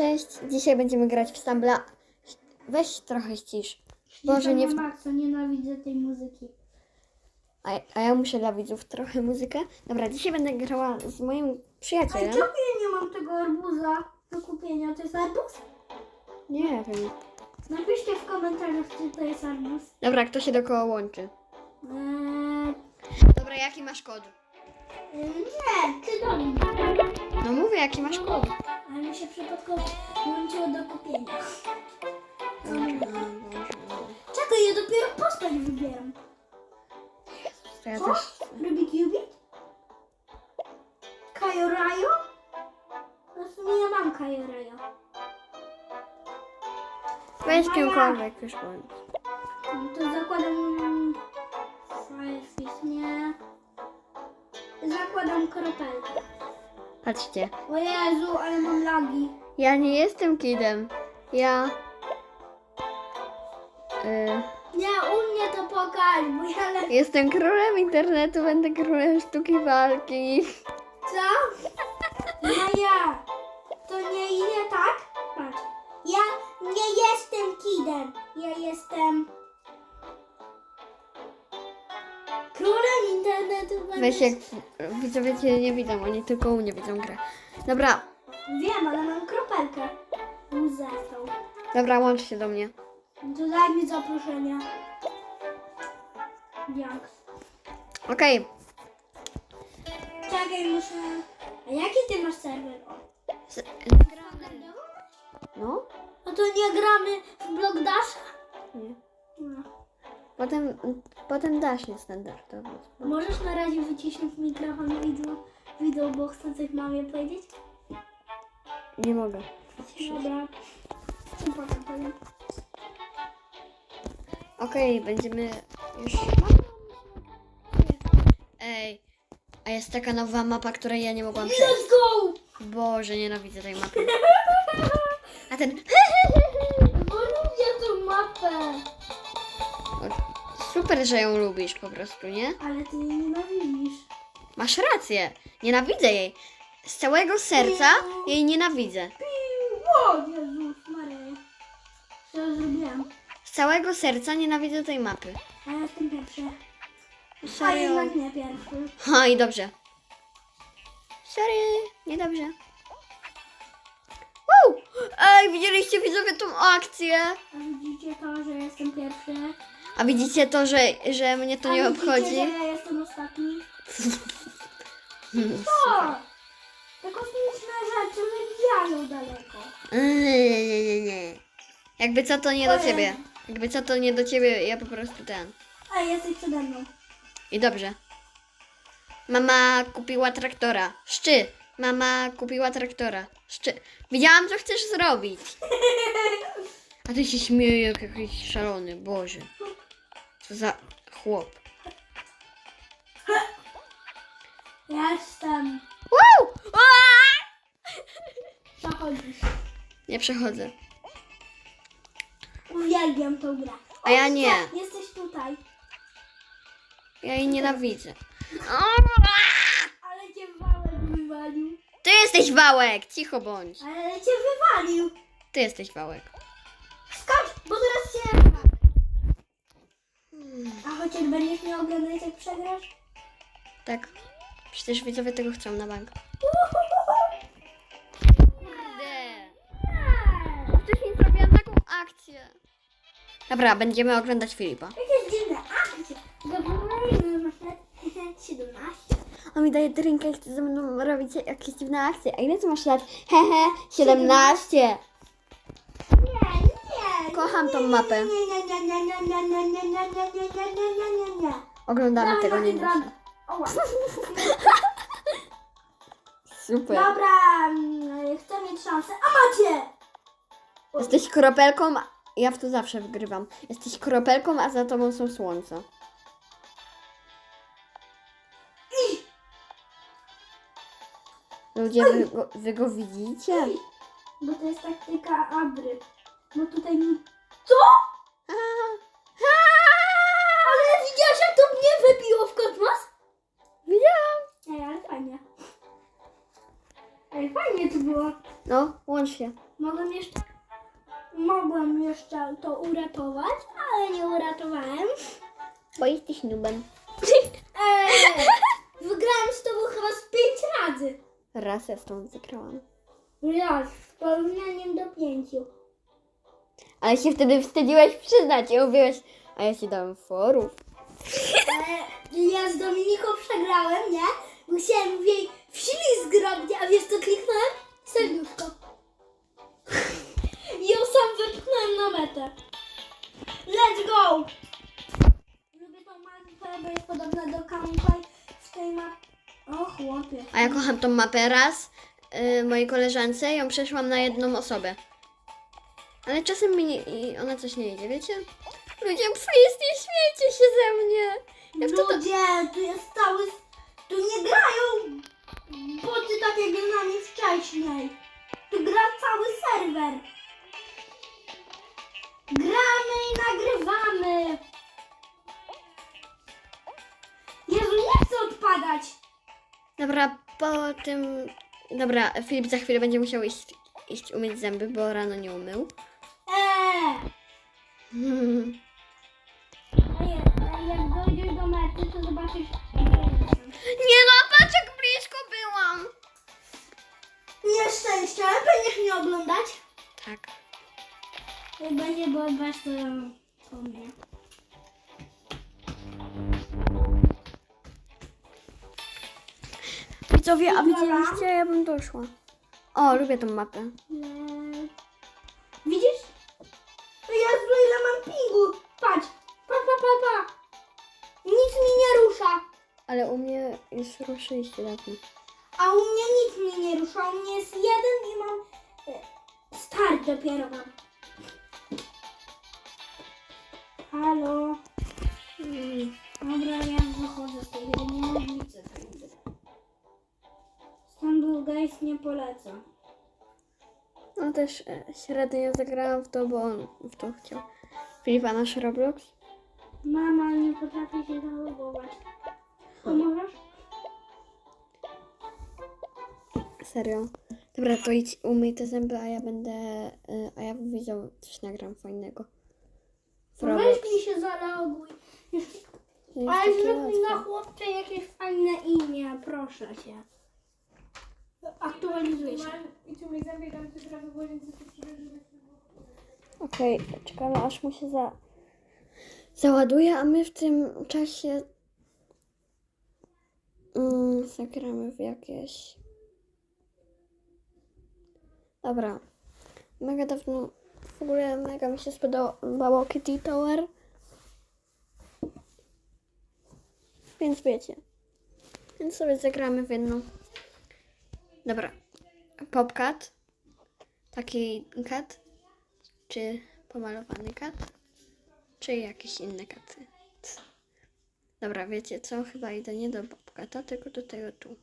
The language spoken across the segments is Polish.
Cześć, dzisiaj będziemy grać w Stambla. Weź trochę ścisz. Boże, nie w... Maxa, nienawidzę tej muzyki. a, a ja muszę dla widzów trochę muzykę. Dobra, dzisiaj będę grała z moim Ej, przyjacielem. czemu ja nie mam tego arbuza do kupienia? To jest arbuz? Nie wiem. Napiszcie w komentarzach, czy to jest arbuz. Dobra, kto się dookoła łączy? Eee, Dobra, jaki masz kod? nie, ty do mnie. No mówię, jaki masz kod. Mi się przypadkowo włączyło do kupienia. Czekaj, ja dopiero postać wybieram. Ja Co? też... Rubik Cubit? Kajo Rajo? No w sumie ja mam Kajo Rajo. Weź kimkolwiek już bądź. No To zakładam Firefish, nie. Zakładam kropelkę. Patrzcie. O Jezu, ale mam lagi. Ja nie jestem kidem. Ja... Y, Nie, u mnie to pokaż, bo ja le... jestem królem internetu, będę królem sztuki walki. Co? No ja. To nie idzie tak? Patrz. Ja nie jestem kidem. Ja jestem... Królem internetu. Weź jak widzowie cię nie widzą, oni tylko u mnie widzą grę. Dobra, Wiem, ale mam kropelkę. Łzetą. dobra, łącz się do mnie. To daj mi zaproszenie. Janks. Okej, Czekaj, muszę... A jaki ty masz serwer? O. s- Gramy. no? A to nie gramy w Block Dasha? Nie. No. Potem, potem dasz niestandardowo. Możesz na razie wyciszyć mikrofon wideo, wideo, bo chcę coś mamie powiedzieć? Nie mogę. Dobra. Potem powiem. Okej, będziemy już... Ej, a jest taka nowa mapa, której ja nie mogłam przejść. Let's go! Boże, nienawidzę tej mapy. A ten... Bo lubię tą mapę. Super, że ją lubisz po prostu, nie? Ale ty jej nienawidzisz. Masz rację. Nienawidzę jej. Z całego serca jej nienawidzę. Piu! O Jezus Maria. Co ja zrobiłem? Z całego serca nienawidzę tej mapy. A ja jestem pierwszy. A Serio? jednak nie pierwszy. Ha, i dobrze. Serio? Niedobrze. Wow! Ej, widzieliście widzowie tą akcję? A widzicie to, że jestem pierwszy? A widzicie to, że, że mnie to A nie obchodzi? że ja jestem ostatni? Co? Te kosmiczne rzeczy wybijają daleko. Nie, nie, nie, nie. Jakby co to nie do ciebie. Jakby co to nie do ciebie, ja po prostu ten. A jesteś przede mną. I dobrze. Mama kupiła traktora. Szczy. Mama kupiła traktora. Szczy. Widziałam, co chcesz zrobić. A ty się śmieje jak jakiś szalony. Boże. Za chłop. Jestem. Wow! Przechodzisz. Nie przechodzę. Uwielbiam tą grę. A ja O, nie. widzę, Jesteś tutaj. Ja jej nienawidzę. Ale cię wałek wywalił. Ty jesteś wałek! Cicho bądź. Ale cię wywalił. Ty jesteś wałek. Miał oglądać jak przegrasz? Tak. Przecież widzowie tego chcą na bank. Kurde. Wcześniej zrobiłam taką akcję. Dobra, będziemy oglądać Filipa. Jakieś dziwne akcje. Dobra, masz lat 17. On mi daje drinka i chce ze mną robić jakieś dziwne akcje. A ile ty masz lat? Hehe, 17. Nie, nie. Kocham tą mapę. Nie, nie, nie, nie, nie, nie, nie, nie, nie, nie, nie, nie, nie, nie, nie, nie. Oglądamy Dawaj, tego, nie Martin, muszę. bramę. Oła. Super. Dobra, mm, chcę mieć szansę. A macie! Jesteś kropelką, a- ja w to zawsze wygrywam. Jesteś kropelką, a za tobą są słońca. Ludzie, wy go, wy go widzicie? Bo to jest taktyka Abry. Bo tutaj... mi- Co? A, Ale widziałaś jak to mnie wybiło w kosmos? Widziałam. Ej, fajnie. Ej, fajnie to było. No, łącz się. Mogłem jeszcze... Mogłem jeszcze to uratować, ale nie uratowałem. Bo jesteś nubem. Eee, wygrałem z tobą chyba z pięć razy. Raz ja z tą wygrałam. Raz, z porównaniem do pięciu. Ale się wtedy wstydziłeś przyznać i mówiłeś, a ja ci dałem forów. Eee, ja z Dominiką przegrałem, nie? Bo chciałem w jej wślizg robić, a wiesz co kliknąłem? Serduszko. I ją sam wypchnąłem na metę. Let's go! Lubię tą mapę, bo jest podobna do Kampai w tej mapie. O chłopie. A ja kocham tą mapę raz. Yy, mojej koleżance ją przeszłam na jedną osobę. Ale czasem mi nie, i ona coś nie idzie, wiecie? Ludzie, please, nie śmiejcie się ze mnie. To, to... Ludzie, tu jest cały... Tu nie grają boty tak jak nami wcześniej. Tu gra cały serwer. Gramy i nagrywamy. Jezu, nie chcę odpadać. Dobra, po tym... Dobra, Filip za chwilę będzie musiał iść, iść umyć zęby, bo rano nie umył. Eee. A mety, to zobaczysz... Nie no, patrz jak blisko byłam. Nieszczęście, ale będziesz mnie oglądać. Tak. Jak będzie było to po mnie. Widzowie, a widzieliście, ja bym doszła. O, lubię tą mapę. Eee, Ale u mnie już ruszyliście dawno. A u mnie nic mi nie rusza. U mnie jest jeden i mam... e, Start dopiero mam. Halo. Mm. Dobra, ja wychodzę z tej gry. Nie tej gry. Stumble Guys nie polecam. No też e, średnio zagrałam w to, bo on w to chciał. Filipa, nasz Roblox? Mama nie potrafi się zalogować. Pomożesz? Serio? Dobra, to idź umyj te zęby, a ja będę, e, a ja widział, coś nagram fajnego. Roblox. Weź mi się zaloguj. Ale zrób mi na chłopcze jakieś fajne imię, proszę się. Aktualizuj się. Okej, czekamy aż mu się za... załaduje, a my w tym czasie mm, zagramy w jakieś... Dobra. Mega dawno, w ogóle mega mi się spodobało Kitty Tower. Więc wiecie. Więc sobie zagramy w jedną. Dobra. Popcat. Taki kat. Czy pomalowany kat? Czy jakieś inne katy? Dobra, wiecie co? Chyba idę nie do Bobkata, tylko do tego tu.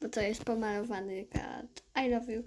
Bo to jest pomalowany kat. I love you.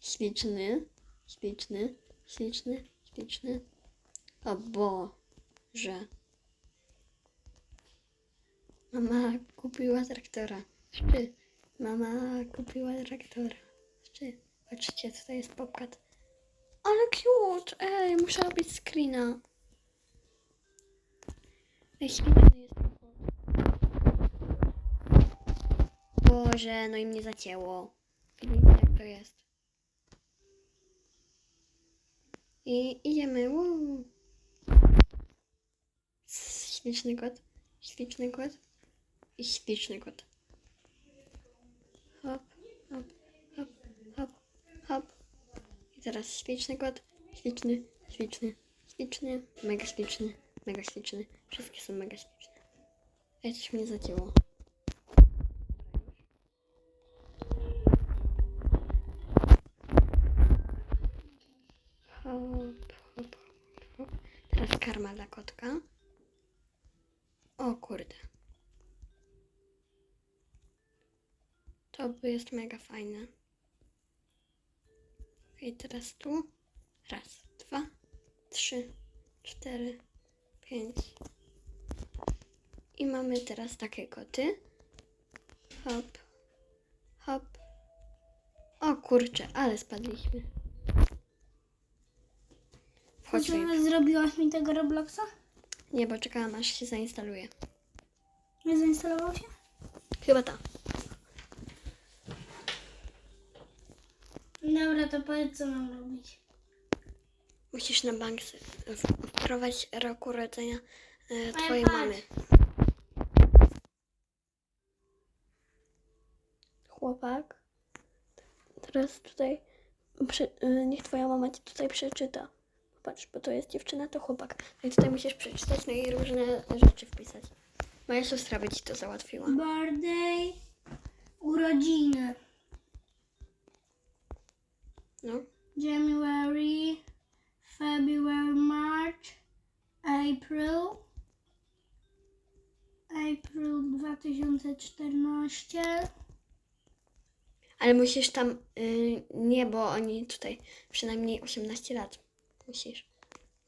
Śliczny, śliczny, śliczny, śliczny. O Boże. Mama kupiła traktora. Szczy. Mama kupiła traktora. Szczy. Patrzcie, co to jest popkat. Ale cute! Ej, muszę robić screena. Śliczny jest. Boże, no i mnie zacięło. Jak to jest? I idziemy. Woo. Śliczny kot. Śliczny kot. I śliczny kot. Hop, hop, hop, hop, hop. I teraz śliczny kot. Śliczny, śliczny, śliczny, mega śliczny, mega śliczny. Wszystkie są mega śliczne. Ej, coś mnie zacięło. Hop, hop, hop. Teraz karma dla kotka. O kurde. To jest mega fajne. I teraz tu. Raz, dwa, trzy, cztery, pięć. I mamy teraz takie koty. Hop, hop. O kurczę, ale spadliśmy. Wchodź, Co, Filip. zrobiłaś mi tego Robloxa? Nie, bo czekałam aż się zainstaluje. Nie zainstalował się? Chyba ta. Dobra, to powiedz co mam robić. Musisz na bank s- w- wprowadzić rok urodzenia e, twojej patrz. mamy. Chłopak. Teraz tutaj prze, e, niech twoja mama ci tutaj przeczyta. Patrz, bo to jest dziewczyna, to chłopak. No i tutaj musisz przeczytać, no i różne rzeczy wpisać. Moja siostra by ci to załatwiła. Birthday, urodziny. No. January, February, March, April. April 2014. Ale musisz tam, y, nie, bo oni tutaj przynajmniej 18 lat. Musisz.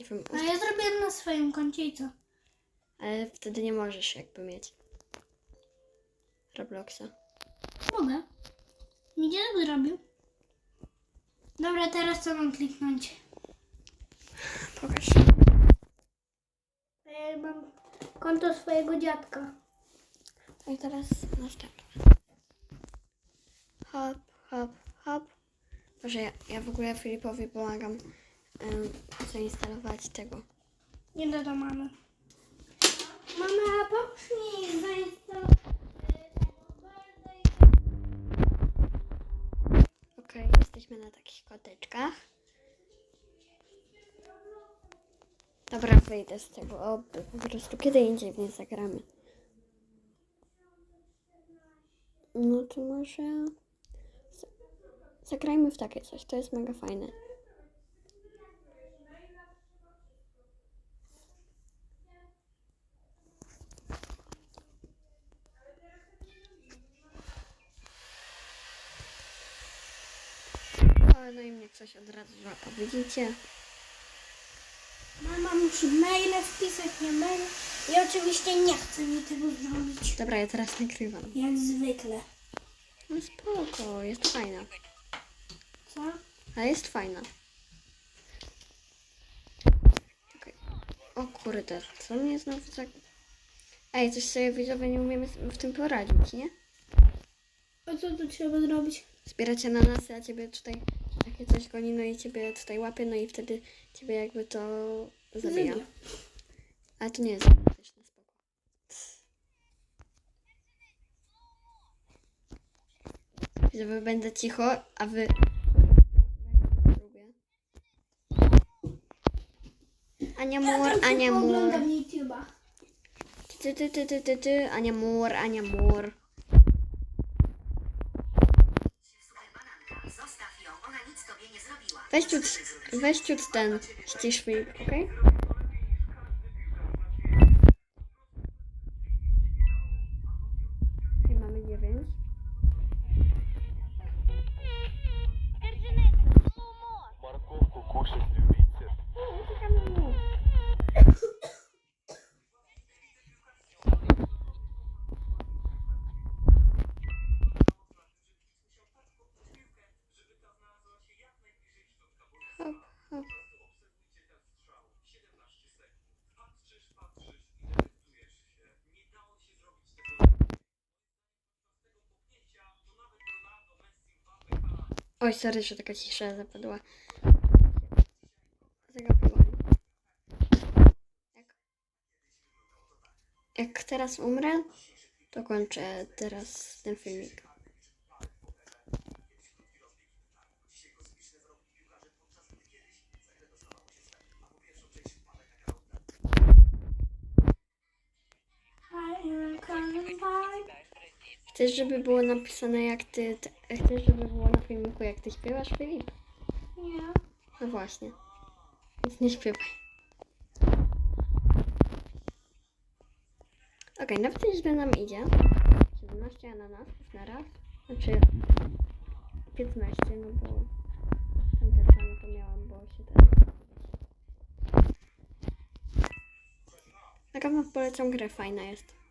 Nie wiem, A ja zrobię na swoim koncie i co? ale wtedy nie możesz jakby mieć Robloxa. Mogę. Mi dziadek zrobił. Dobra, teraz co mam kliknąć? Pokaż. Ja mam konto swojego dziadka. No i teraz następne. Hop, hop, hop. Może ja, ja w ogóle Filipowi pomagam ym, zainstalować tego. Nie do do mamy. Mama, pomóż mi zainstalować. Okej, jesteśmy na takich koteczkach. Dobra, wyjdę z tego. O, po prostu kiedy indziej w nie zagramy. No to może... Zagrajmy w takie coś, to jest mega fajne. O, no i mnie coś od razu złapał, widzicie? Mama musi maile wpisać, nie maile. I oczywiście nie chce mi tego zrobić. Dobra, ja teraz nagrywam. Jak zwykle. No spoko, jest fajna. Co? Ale jest fajna. Okej. O kurde, co mnie znowu tak... Ej, coś sobie widzowie nie umiemy w tym poradzić, nie? A co tu trzeba zrobić? Zbierać ananasy, a ciebie tutaj takie coś goni, no i ciebie tutaj łapie, no i wtedy ciebie jakby to zabija. Zabija. Ale to nie jest dramatyczne, spoko. Żeby będę cicho, a wy... Lubię. Ania Mur, Ania Mur. Oglądam YouTube'a. Ty, ty, ty, ty, ty, ty, Ania Mur, Ania Mur. Weź ciut, weź ciut ten ścisz film, okej? Okay? Oj, sorry, że taka cisza zapadła. Zagapiłam. Jak, jak teraz umrę, to kończę teraz ten filmik. Chcesz, żeby było napisane jak ty... Chcesz, żeby było na filmiku jak ty śpiewasz, Filip? Nie. No właśnie. Więc nie śpiewaj. Okej, nawet źle nam idzie. 17 ananasów na raz. Znaczy 15, no bo tamte plany to miałam, bo się ten... Na pewno polecam grę, fajna jest.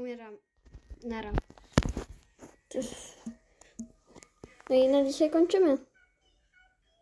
Umieram. Nara. No i na dzisiaj kończymy.